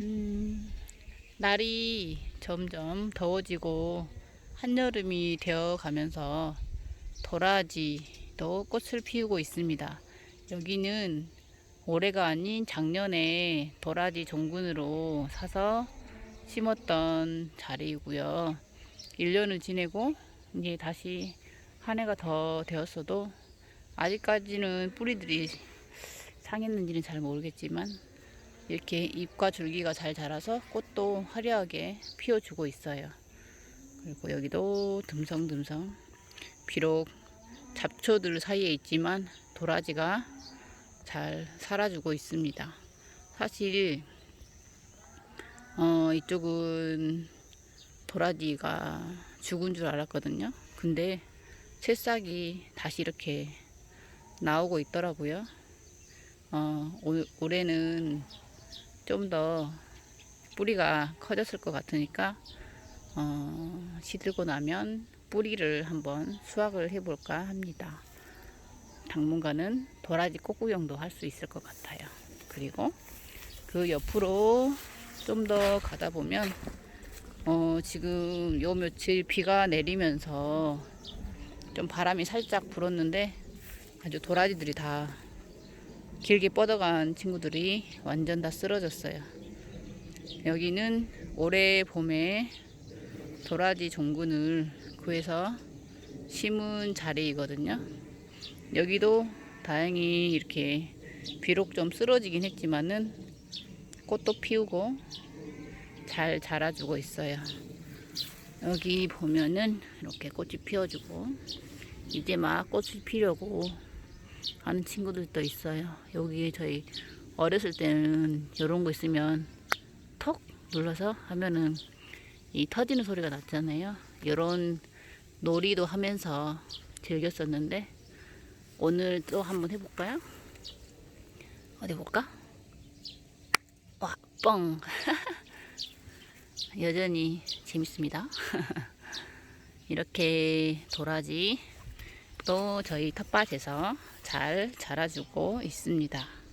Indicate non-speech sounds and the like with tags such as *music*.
음, 날이 점점 더워지고 한여름이 되어 가면서 도라지도 꽃을 피우고 있습니다. 여기는 올해가 아닌 작년에 도라지 종군으로 사서 심었던 자리이고요. 1년을 지내고 이제 다시 한 해가 더 되었어도 아직까지는 뿌리들이 상했는지는 잘 모르겠지만 이렇게 잎과 줄기가 잘 자라서 꽃도 화려하게 피워주고 있어요. 그리고 여기도 듬성듬성 비록 잡초들 사이에 있지만 도라지가 잘 살아주고 있습니다. 사실 어, 이쪽은 도라지가 죽은 줄 알았거든요. 근데 새싹이 다시 이렇게 나오고 있더라고요. 어, 올, 올해는 좀 더 뿌리가 커졌을 것 같으니까 어, 시들고 나면 뿌리를 한번 수확을 해볼까 합니다. 당분간은 도라지 꽃구경도 할 수 있을 것 같아요. 그리고 그 옆으로 좀 더 가다 보면 어, 지금 요 며칠 비가 내리면서 좀 바람이 살짝 불었는데 아주 도라지들이 다 길게 뻗어간 친구들이 완전 다 쓰러졌어요. 여기는 올해 봄에 도라지 종군을 구해서 심은 자리이거든요. 여기도 다행히 이렇게 비록 좀 쓰러지긴 했지만은 꽃도 피우고 잘 자라주고 있어요. 여기 보면은 이렇게 꽃이 피어주고 이제 막 꽃을 피려고 하는 친구들도 있어요. 여기 저희 어렸을 때는 이런 거 있으면 턱 눌러서 하면은 이 터지는 소리가 났잖아요. 이런 놀이도 하면서 즐겼었는데 오늘 또 한번 해볼까요? 어디 볼까? 와, 뻥! *laughs* 여전히 재밌습니다. *laughs* 이렇게 도라지 또 저희 텃밭에서 잘 자라주고 있습니다.